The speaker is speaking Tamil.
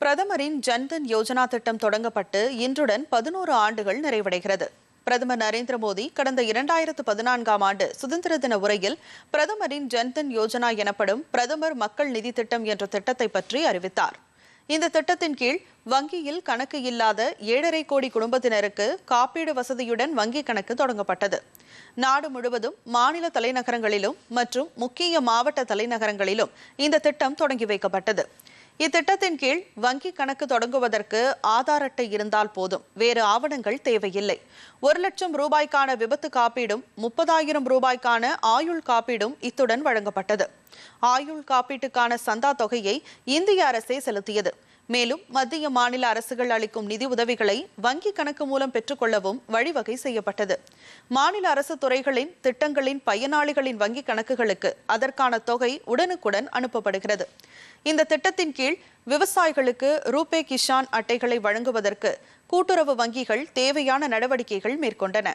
பிரதமரின் ஜன்தன் யோஜனா திட்டம் தொடங்கப்பட்டு இன்றுடன் பதினோரு ஆண்டுகள் நிறைவடைகிறது. பிரதமர் நரேந்திர மோடி கடந்த இரண்டாயிரத்து பதினான்காம் ஆண்டு சுதந்திர தின உரையில் பிரதமரின் ஜன்தன் யோஜனா எனப்படும் பிரதமர் மக்கள் நிதி திட்டம் என்ற திட்டத்தை பற்றி அறிவித்தார். இந்த திட்டத்தின் கீழ் வங்கியில் கணக்கு இல்லாத ஏழரை கோடி குடும்பத்தினருக்கு காப்பீடு வசதியுடன் வங்கி கணக்கு தொடங்கப்பட்டது. நாடு முழுவதும் மாநில தலைநகரங்களிலும் மற்றும் முக்கிய மாவட்ட தலைநகரங்களிலும் இந்த திட்டம் தொடங்கி வைக்கப்பட்டது. இத்திட்டத்தின் கீழ் வங்கி கணக்கு தொடங்குவதற்கு ஆதார் அட்டை இருந்தால் போதும். வேறு ஆவணங்கள் தேவையில்லை. ஒரு லட்சம் ரூபாய்க்கான விபத்து காப்பீடும் முப்பதாயிரம் ரூபாய்க்கான ஆயுள் காப்பீடும் இத்துடன் வழங்கப்பட்டது. ஆயுள் காப்பீட்டுக்கான சந்தா தொகையை இந்திய அரசே செலுத்தியது. மேலும் மத்திய மாநில அரசுகள் அளிக்கும் நிதி உதவிகளை வங்கி கணக்கு மூலம் பெற்றுக்கொள்ளவும் வழிவகை செய்யப்பட்டது. மாநில அரசு துறைகளின் திட்டங்களின் பயனாளிகளின் வங்கி கணக்குகளுக்கு அதற்கான தொகை உடனுக்குடன் அனுப்பப்படுகிறது. இந்த திட்டத்தின் கீழ் விவசாயிகளுக்கு ரூபே கிஷான் அட்டைகளை வழங்குவதற்கு கூட்டுறவு வங்கிகள் தேவையான நடவடிக்கைகள் மேற்கொண்டன.